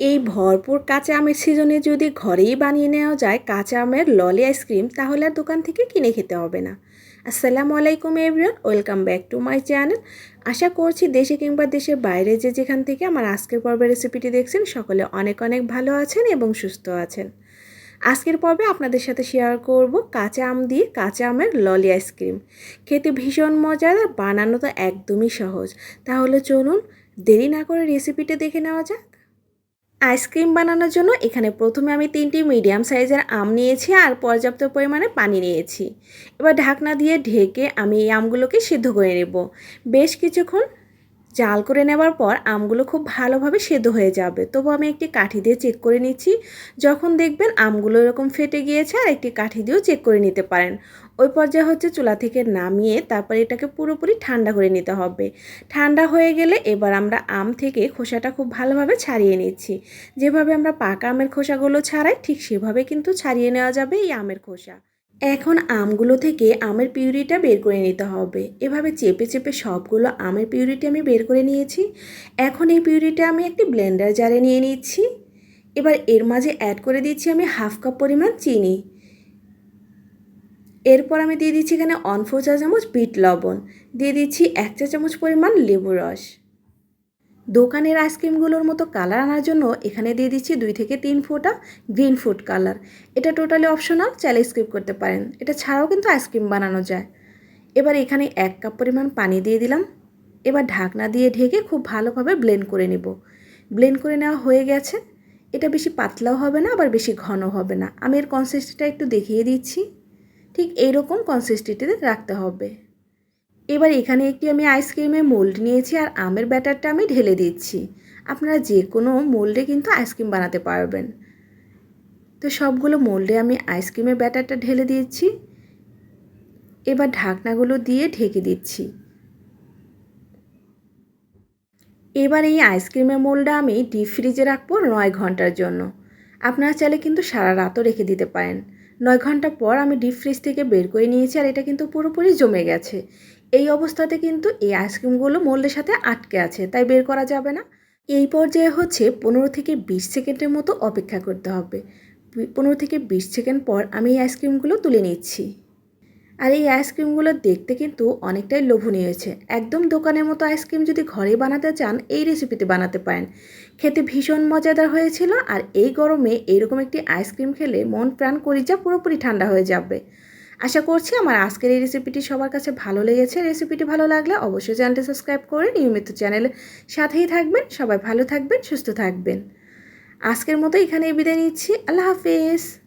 এই ভরপুর কাঁচা আমের সিজনে যদি ঘরেই বানিয়ে নেওয়া যায় কাঁচা আমের ললি আইসক্রিম, তাহলে আর দোকান থেকে কিনে খেতে হবে না। আসসালামু আলাইকুম everyone welcome back to my channel আশা করছি দেশে কিংবা দেশের বাইরে যে যেখান থেকে আমার আজকের পর্বের রেসিপিটি দেখছেন, সকলে অনেক অনেক ভালো আছেন এবং সুস্থ আছেন। আজকের পর্বে আপনাদের সাথে শেয়ার করব কাঁচা আম দিয়ে কাঁচা আমের ললি আইসক্রিম। খেতে ভীষণ মজার আর বানানো তো একদমই সহজ। তাহলে চলুন দেরি না করে রেসিপিটা দেখে নেওয়া যাক। আইসক্রিম বানানোর জন্য এখানে প্রথমে আমি তিনটি মিডিয়াম সাইজের আম নিয়েছি আর পর্যাপ্ত পরিমাণে পানি নিয়েছি। এবার ঢাকনা দিয়ে ঢেকে আমি এই আমগুলোকে সিদ্ধ করে নেব। বেশ কিছুক্ষণ জাল করে নেওয়ার পর আমগুলো খুব ভালোভাবে সেদ্ধ হয়ে যাবে। তবু আমি একটি কাঠি দিয়ে চেক করে নিচ্ছি। যখন দেখবেন আমগুলো এরকম ফেটে গিয়েছে, আর একটি কাঠি দিয়েও চেক করে নিতে পারেন। ওই পর্যায়ে হচ্ছে চুলা থেকে নামিয়ে তারপর এটাকে পুরোপুরি ঠান্ডা করে নিতে হবে। ঠান্ডা হয়ে গেলে এবার আমরা আম থেকে খোসাটা খুব ভালোভাবে ছাড়িয়ে নিচ্ছি। যেভাবে আমরা পাকা আমের খোসাগুলো ছাড়াই, ঠিক সেভাবে কিন্তু ছাড়িয়ে নেওয়া যাবে এই আমের খোসা। এখন আমগুলো থেকে আমের পিউরিটা বের করে নিতে হবে। এভাবে চেপে চেপে সবগুলো আমের পিউরিটি আমি বের করে নিয়েছি। এখন এই পিউরিটা আমি একটি ব্লেন্ডার জারে নিয়ে নিচ্ছি। এবার এর মাঝে অ্যাড করে দিচ্ছি আমি হাফ কাপ পরিমাণ চিনি। এরপর আমি দিয়ে দিচ্ছি এখানে অনফো চা চামচ বিট লবণ। দিয়ে দিচ্ছি এক চা চামচ পরিমাণ লেবু রস। দোকানের আইসক্রিমগুলোর মতো কালার আনার জন্য এখানে দিয়ে দিচ্ছি দুই থেকে তিন ফোঁটা গ্রিন ফুড কালার। এটা টোটালি অপশনাল, চাইলে স্কিপ করতে পারেন। এটা ছাড়াও কিন্তু আইসক্রিম বানানো যায়। এবার এখানে এক কাপ পরিমাণ পানি দিয়ে দিলাম। এবার ঢাকনা দিয়ে ঢেকে খুব ভালোভাবে ব্লেন্ড করে নেব। ব্লেন্ড করে নেওয়া হয়ে গেছে। এটা বেশি পাতলাও হবে না, আবার বেশি ঘন হবে না। আমি এর কনসিস্টেন্সিটা একটু দেখিয়ে দিচ্ছি। ঠিক এইরকম কনসিস্টেন্সিতে রাখতে হবে। এবার এখানে একটি আমি আইসক্রিমের মোল্ড নিয়েছি আর আমের ব্যাটারটা আমি ঢেলে দিচ্ছি। আপনারা যে কোনো মোল্ডে কিন্তু আইসক্রিম বানাতে পারবেন। তো সবগুলো মোল্ডে আমি আইসক্রিমের ব্যাটারটা ঢেলে দিচ্ছি এবার ঢাকনাগুলো দিয়ে ঢেকে দিচ্ছি। এবার এই আইসক্রিমের মোল্ডটা আমি ডিপ ফ্রিজে রাখব নয় ঘণ্টার জন্য। আপনারা চাইলে কিন্তু সারা রাতও রেখে দিতে পারেন। নয় ঘণ্টা পর আমি ডিপ ফ্রিজ থেকে বের করে নিয়েছি আর এটা কিন্তু পুরোপুরি জমে গেছে। এই অবস্থাতে কিন্তু এই আইসক্রিমগুলো মোল্ডের সাথে আটকে আছে, তাই বের করা যাবে না। এই পর্যায়ে হচ্ছে পনেরো থেকে বিশ সেকেন্ডের মতো অপেক্ষা করতে হবে। পনেরো থেকে বিশ সেকেন্ড পর আমি এই আইসক্রিমগুলো তুলে নিচ্ছি। আর এই আইসক্রিমগুলো দেখতে কিন্তু অনেকটাই লোভনীয় হয়েছে। একদম দোকানের মতো আইসক্রিম যদি ঘরে বানাতে চান, এই রেসিপিতে বানাতে পারেন। খেতে ভীষণ মজাদার হয়েছিল আর এই গরমে এইরকম একটি আইসক্রিম খেলে মন প্রাণ করিজা পুরোপুরি ঠান্ডা হয়ে যাবে। আশা করছি আমার আজকের এই রেসিপিটি সবার কাছে ভালো লেগেছে। রেসিপিটি ভালো লাগলে অবশ্যই চ্যানেলটি সাবস্ক্রাইব করে নিয়মিত চ্যানেলের সাথেই থাকবেন। সবাই ভালো থাকবেন, সুস্থ থাকবেন। আজকের মতো এখানেই বিদায় নিচ্ছি। আল্লাহ হাফেজ।